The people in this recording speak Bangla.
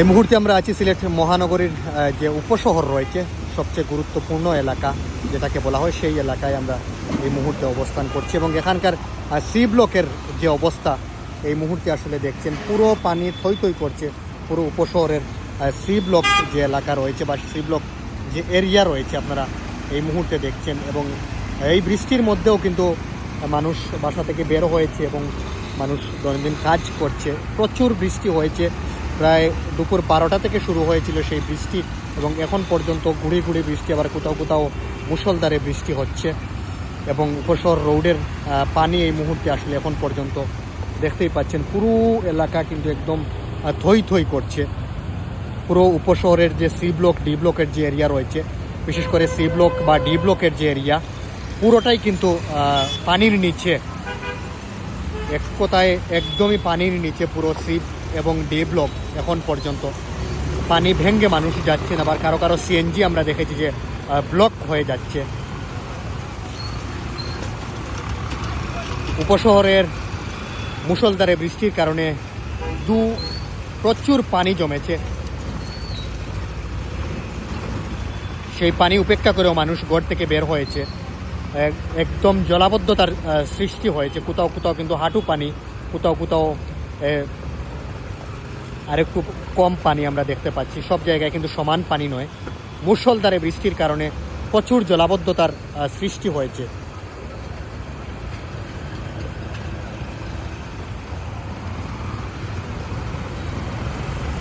এই মুহূর্তে আমরা আছি সিলেট মহানগরীর যে উপশহর রয়েছে, সবচেয়ে গুরুত্বপূর্ণ এলাকা, যেটাকে বলা হয় সেই এলাকায় আমরা এই মুহূর্তে অবস্থান করছি এবং এখানকার সি ব্লকের যে অবস্থা, এই মুহূর্তে আসলে দেখছেন, পুরো পানি থই থই করছে, পুরো উপশহরের সি ব্লক যে এলাকা রয়েছে বা সি ব্লক যে এরিয়া রয়েছে আপনারা এই মুহূর্তে দেখছেন এবং এই বৃষ্টির মধ্যেও কিন্তু মানুষ বাসা থেকে বের হয়েছে এবং মানুষ দৈনন্দিন কাজ করছে, প্রচুর বৃষ্টি হয়েছে। প্রায় দুপুর বারোটা থেকে শুরু হয়েছিল সেই বৃষ্টি এবং এখন পর্যন্ত গুড়ি গুড়ি বৃষ্টি, আবার কোথাও কোথাও মুষলধারে বৃষ্টি হচ্ছে এবং উপশহর রোডের পানি এই মুহূর্তে আসলে এখন পর্যন্ত দেখতেই পাচ্ছেন। পুরো এলাকা কিন্তু একদম থই থই করছে। পুরো উপশহরের যে সি ব্লক, ডি ব্লকের যে এরিয়া রয়েছে, বিশেষ করে সি ব্লক বা ডি ব্লকের যে এরিয়া, পুরোটাই কিন্তু পানির নিচে। এক কথায় একদমই পানির নিচে পুরো সি এবং ডি ব্লক এখন পর্যন্ত। পানি ভেঙ্গে মানুষ যাচ্ছেন আবার কারও কারও সিএনজি আমরা দেখেছি যে ব্লক হয়ে যাচ্ছে। উপশহরের মুষলধারে বৃষ্টির কারণে দু, প্রচুর পানি জমেছে। সেই পানি উপেক্ষা করেও মানুষ ঘর থেকে বের হয়েছে। একদম জলাবদ্ধতার সৃষ্টি হয়েছে। কোথাও কোথাও কিন্তু হাঁটু পানি, কোথাও কোথাও এ, আরেকটু কম পানি আমরা দেখতে পাচ্ছি। সব জায়গায় কিন্তু সমান পানি নয়। মুসলধারে বৃষ্টির কারণে প্রচুর জলাবদ্ধতার সৃষ্টি হয়েছে।